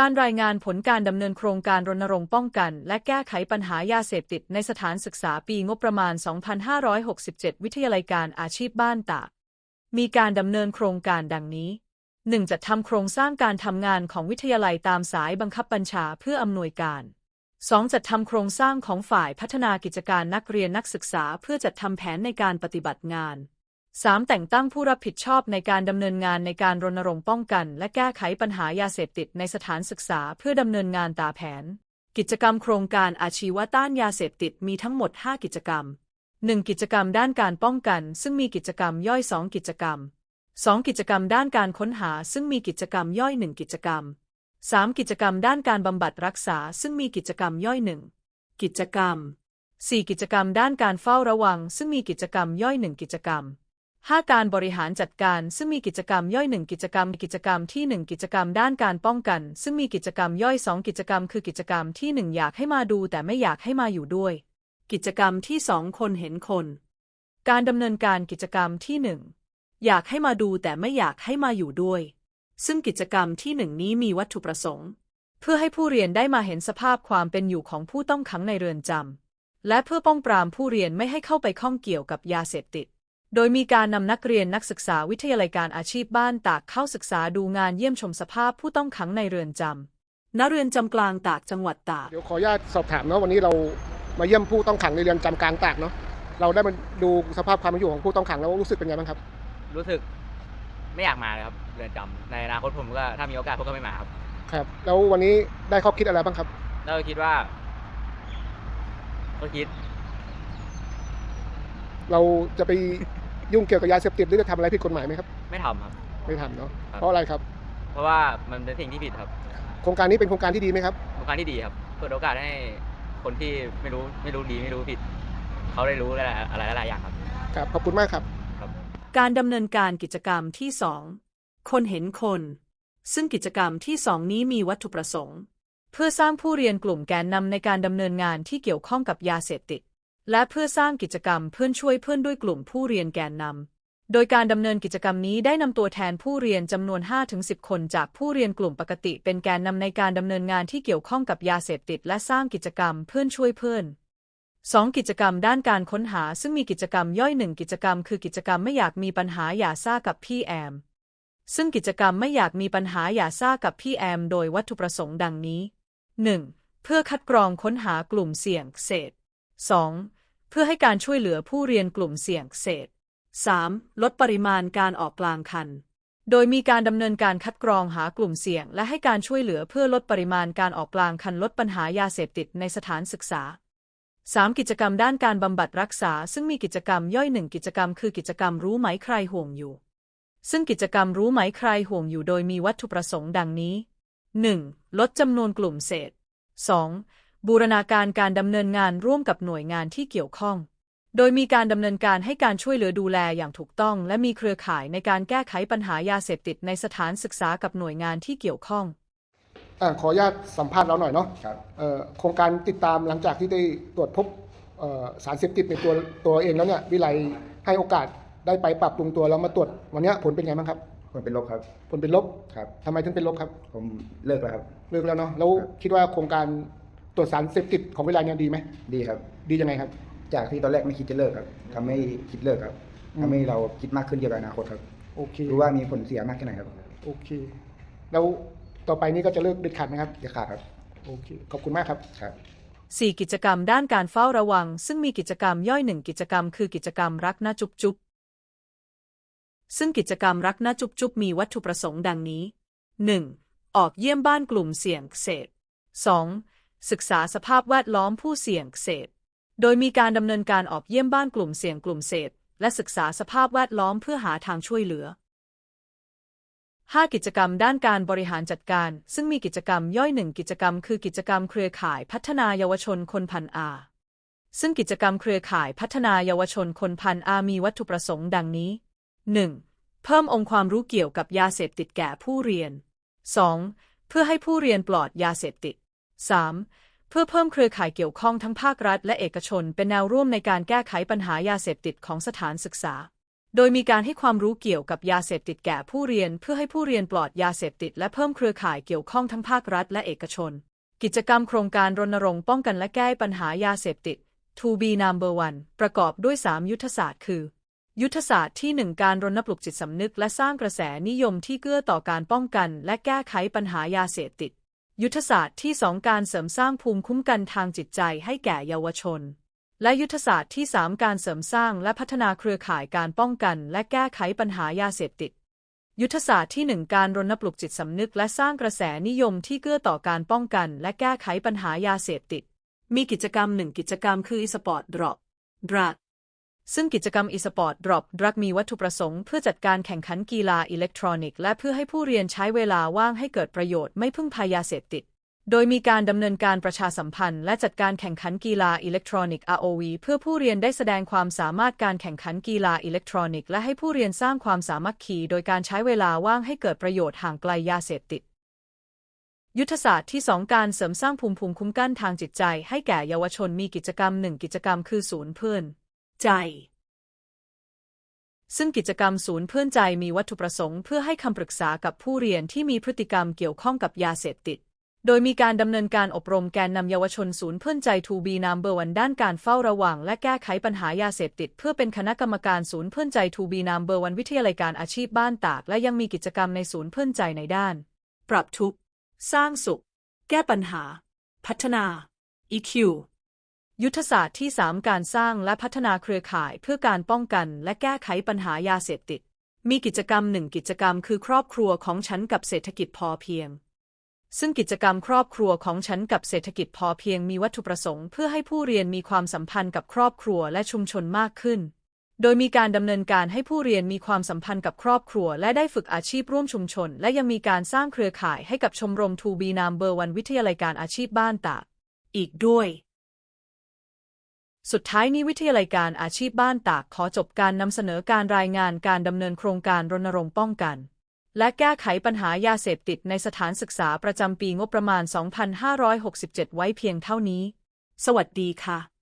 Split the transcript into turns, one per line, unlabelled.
การรายงานผลการดำเนินโครงการรณรงค์ป้องกัน และแก้ไขปัญหายาเสพติดในสถานศึกษาปีงบประมาณ 2567 วิทยาลัยการอาชีพบ้านตาก มีการดำเนินโครงการดังนี้ 1. จัดทำโครงสร้างการทำงานของวิทยาลัยตามสายบังคับบัญชาเพื่ออำนวยการ 2. จัดทำโครงสร้างของฝ่ายพัฒนากิจการนักเรียนนักศึกษา เพื่อจัดทำแผนในการปฏิบัติงาน 3. แต่งตั้งผู้รับผิดชอบในการดำเนินงานในการรณรงค์ป้องกัน และแก้ไขปัญหายาเสพติดในสถานศึกษาเพื่อดำเนินงานตามแผน กิจกรรมโครงการอาชีวะต้านยาเสพติดมีทั้งหมด 5 กิจกรรม 1. กิจกรรมด้านการป้องกัน ซึ่งมีกิจกรรมย่อย 2 กิจกรรม 2. กิจกรรมด้านการค้นหา ซึ่งมีกิจกรรมย่อย 1 กิจกรรม 3. กิจกรรมด้านการบำบัดรักษา ซึ่งมีกิจกรรมย่อย 1 กิจกรรม 4. กิจกรรมด้านการเฝ้าระวัง ซึ่งมีกิจกรรมย่อย 1 กิจกรรม 5. การบริหารจัดการซึ่งมีกิจกรรมย่อย1กิจกรรมกิจกรรมที่ 1 กิจกรรมด้านการป้องกัน ซึ่งมีกิจกรรมย่อย 2 กิจกรรม คือกิจกรรมที่ 1 อยากให้มาดูแต่ไม่อยากให้มาอยู่ด้วย กิจกรรมที่ 2 คนเห็นคน การดำเนินการกิจกรรมที่ 1 อยากให้มาดูแต่ไม่อยากให้มาอยู่ด้วย ซึ่งกิจกรรมที่ 1 นี้มีวัตถุประสงค์ เพื่อให้ผู้เรียนได้มาเห็นสภาพความเป็นอยู่ของผู้ต้องขังในเรือนจำและเพื่อป้องปรามผู้เรียนไม่ให้เข้าไปข้องเกี่ยวกับยาเสพติด โดยมีการนำนักเรียนนักศึกษาวิทยาลัยการอาชีพบ้านตากเข้าศึกษาดูงานเยี่ยมชมสภาพผู้ต้องขังในเรือนจำณเรือนจำกลางตากจังหวัดตาก
เดี๋ยวขออนุญาตสอบถามเนาะวันนี้เรามาเยี่ยมผู้ต้องขังในเรือนจำกลางตากเนาะเราได้มาดูสภาพความเป็นอยู่ของผู้ต้องขังแล้วรู้สึกเป็นไงบ้างครับ
รู้สึกไม่อยากมาเลยครับเรือนจำในอนาคตผมก็ถ้ามีโอกาสผมก็ไม่มาครับ
ครับ แล้ววันนี้ได้ข้อคิดอะไรบ้างครับ
แล้วก็คิดว่า ก็คิด
เราจะไป ยุ่งเกี่ยวกับยาเสพติดหรือจะทำอะไรผิดกฎหมายไหมครับ
ไม่ทำครับ
ไม่ทำเนาะ
ครับ
เพราะอะไรครับ
เพราะว่ามันเป็นสิ่งที่ผิดครับ
โครงการนี้เป็นโครงการที่ดีไหมครับ
โครงการที่ดีครับ เปิดโอกาสให้คนที่ไม่รู้ไม่รู้ดีไม่รู้ผิด เขาได้รู้อะไรอะไรหลายๆอย่างครับ
ครับ ขอบคุณมากครับ
การดำเนินการกิจกรรมที่ 2 คนเห็นคน ซึ่งกิจกรรมที่ 2 นี้มีวัตถุประสงค์ เพื่อสร้างผู้เรียนกลุ่มแกนนำในการดำเนินงานที่เกี่ยวข้องกับยาเสพติด และเพื่อสร้างกิจกรรมเพื่อนช่วยเพื่อนด้วยกลุ่มผู้เรียนแกนนำ โดยการดำเนินกิจกรรมนี้ได้นำตัวแทนผู้เรียนจำนวน 5-10 คนจากผู้เรียนกลุ่มปกติ เป็นแกนนำในการดำเนินงานที่เกี่ยวข้องกับยาเสพติด และสร้างกิจกรรมเพื่อนช่วยเพื่อน 2. กิจกรรมด้านการค้นหาซึ่งมีกิจกรรมย่อยหนึ่งกิจกรรมคือกิจกรรมไม่อยากมีปัญหาอย่าซ่ากับพี่แอม ซึ่งกิจกรรมไม่อยากมีปัญหาอย่าซ่ากับพี่แอม โดยวัตถุประสงค์ดังนี้ 1. เพื่อคัดกรองค้นหากลุ่มเสี่ยงเศษ 2. เพื่อให้การช่วยเหลือผู้เรียนกลุ่มเสี่ยงเศษ 3. ลดปริมาณการออกกลางคัน โดยมีการดำเนินการคัดกรองหากลุ่มเสี่ยง และให้การช่วยเหลือเพื่อลดปริมาณการออกกลางคันลดปัญหายาเสพติดในสถานศึกษา 3. กิจกรรมด้านการบำบัดรักษา ซึ่งมีกิจกรรมย่อยหนึ่งกิจกรรมคือกิจกรรมรู้ไหมใครห่วงอยู่ ซึ่งกิจกรรมรู้ไหมใครห่วงอยู่โดยมีวัตถุประสงค์ดังนี้ 1. ลดจำนวนกลุ่มเศษ 2. บูรณาการการดำเนินงานร่วมกับหน่วยงานที่เกี่ยวข้อง โดยมีการดำเนินการให้การช่วยเหลือดูแลอย่างถูกต้อง และมีเครือข่ายในการแก้ไขปัญหายาเสพติดในสถานศึกษากับหน่วยงานที่เกี่ยวข้อง
อ่าขออนุญาตสัมภาษณ์เราหน่อยเนาะ
ครับ
เอ่อโครงการติดตามหลังจากที่ได้ตรวจพบเอ่อสารเสพติดในตัวตัวเองแล้วเนี่ยวิไลให้โอกาสได้ไปปรับปรุงตัวแล้วมาตรวจวันเนี้ยผลเป็นไงบ้างครับ
คนเป็นลบครับ
ผลเป็นลบ
ครับ
ทำไมถึงเป็นลบครับ
ผมเลิกแล้วครับ
เลิกแล้วเนาะแล้ว
ครับ
คิดว่าโครงการ ตรวจสารเสพติดของวิไลเนี่ยดีไหม
ดีครับ
ดียังไงครับ
จากที่ตอนแรกไม่คิดจะเลิกครับทำให้คิดเลิกครับ
อืม
ทำให้เราคิดมากขึ้นเกี่ยวกับอนาคตครับ
โอเค
รู้ว่ามีผลเสียมากแค่ไหนครับ
โอเค แล้วต่อไปนี้ก็จะเลิกเด็ดขาดไหมครับ
จะขาดครับ
โอเคขอบคุณมากครับ
ครับ
4. กิจกรรมด้านการเฝ้าระวัง ซึ่งมีกิจกรรมย่อยหนึ่งกิจกรรมคือกิจกรรมรักหน้าจุบจุบซึ่งกิจกรรมรักหน้าจุบจุบมีวัตถุประสงค์ดังนี้ 1. ออกเยี่ยมบ้านกลุ่มเสี่ยงเศษ 2. ศึกษาสภาพแวดล้อมผู้เสี่ยงเศษโดยมีการดำเนินการออกเยี่ยมบ้านกลุ่มเสี่ยงกลุ่มเศษและศึกษาสภาพแวดล้อมเพื่อหาทางช่วยเหลือ 5. กิจกรรมด้านการบริหารจัดการ ซึ่งมีกิจกรรมย่อยหนึ่งกิจกรรมคือกิจกรรมเครือข่ายพัฒนาเยาวชนคนพันอา ซึ่งกิจกรรมเครือข่ายพัฒนาเยาวชนคนพันอามีวัตถุประสงค์ดังนี้ 1. เพิ่มองค์ความรู้เกี่ยวกับยาเสพติดแก่ผู้เรียน 2. เพื่อให้ผู้เรียนปลอดยาเสพติด 3. เพื่อเพิ่มเครือข่ายเกี่ยวข้องทั้งภาครัฐและเอกชน เป็นแนวร่วมในการแก้ไขปัญหายาเสพติดของสถานศึกษา โดยมีการให้ความรู้เกี่ยวกับยาเสพติดแก่ผู้เรียน เพื่อให้ผู้เรียนปลอดยาเสพติด และเพิ่มเครือข่ายเกี่ยวข้องทั้งภาครัฐและเอกชน กิจกรรมโครงการรณรงค์ป้องกันและแก้ปัญหายาเสพติด To be number one ประกอบด้วย 3 ยุทธศาสตร์คือยุทธศาสตร์ที่ 1 การรณปลุกจิตสำนึกและสร้างกระแสนิยมที่เกื้อต่อการป้องกัน และแก้ไขปัญหายาเสพติด ยุทธศาสตร์ที่ 2 การเสริมสร้างภูมิคุ้มกันทางจิตใจให้แก่เยาวชน และยุทธศาสตร์ที่ 3 การเสริมสร้างและพัฒนาเครือข่ายการป้องกันและแก้ไขปัญหายาเสพติด ยุทธศาสตร์ที่ 1 การรณปลุกจิตสำนึกและสร้างกระแสนิยมที่เกื้อต่อการป้องกันและแก้ไขปัญหายาเสพติด มีกิจกรรมหนึ่งกิจกรรมคือ e-sport drop drug ซึ่งกิจกรรม e-sport drop drug มีวัตถุประสงค์เพื่อจัดการแข่งขันกีฬาอิเล็กทรอนิกส์และเพื่อให้ผู้เรียนใช้เวลาว่างให้เกิดประโยชน์ไม่พึ่งพายาเสพติด โดยมีการดำเนินการประชาสัมพันธ์และจัดการแข่งขันกีฬาอิเล็กทรอนิกส์ ROV เพื่อผู้เรียนได้แสดงความสามารถการแข่งขันกีฬาอิเล็กทรอนิกส์และให้ผู้เรียนสร้างความสามัคคีโดยการใช้เวลาว่างให้เกิดประโยชน์ห่างไกลยาเสพติดยุทธศาสตร์ที่ 2 การเสริมสร้างภูมิภูมิคุ้มกันทางจิตใจ ให้แก่เยาวชนมีกิจกรรมหนึ่งกิจกรรมคือศูนย์เพื่อน ใจ ซึ่งกิจกรรมศูนย์เพื่อนใจมีวัตถุประสงค์เพื่อให้คำปรึกษากับผู้เรียนที่มีพฤติกรรมเกี่ยวข้องกับยาเสพติด โดยมีการดำเนินการอบรมแกนนำเยาวชนศูนย์เพื่อนใจทูบีนามเบอร์วันด้านการเฝ้าระวังและแก้ไขปัญหายาเสพติด เพื่อเป็นคณะกรรมการศูนย์เพื่อนใจทูบีนามเบอร์วันวิทยาลัยการอาชีพบ้านตาก และยังมีกิจกรรมในศูนย์เพื่อนใจในด้าน ปรับทุกข์สร้างสุข แก้ปัญหา พัฒนา EQ ยุทธศาสตร์ที่ 3 การสร้างและพัฒนาเครือข่ายเพื่อการป้องกันและแก้ไขปัญหายาเสพติด มีกิจกรรมหนึ่งกิจกรรมคือครอบครัวของฉันกับเศรษฐกิจพอเพียง ซึ่งกิจกรรมครอบครัวของฉันกับเศรษฐกิจพอเพียงมีวัตถุประสงค์ เพื่อให้ผู้เรียนมีความสัมพันธ์กับครอบครัวและชุมชนมากขึ้น โดยมีการดำเนินการให้ผู้เรียนมีความสัมพันธ์กับครอบครัว และได้ฝึกอาชีพร่วมชุมชน และยังมีการสร้างเครือข่ายให้กับชมรมทูบีนามเบอร์วันวิทยาลัยการอาชีพบ้านตากอีกด้วย สุดท้ายนี้วิทยาลัยการอาชีพบ้านตากขอจบการนำเสนอการรายงานการดำเนินโครงการรณรงค์ป้องกัน และแก้ไขปัญหายาเสพติดในสถานศึกษาประจำปีงบประมาณ 2567 ไว้เพียงเท่านี้ สวัสดีค่ะ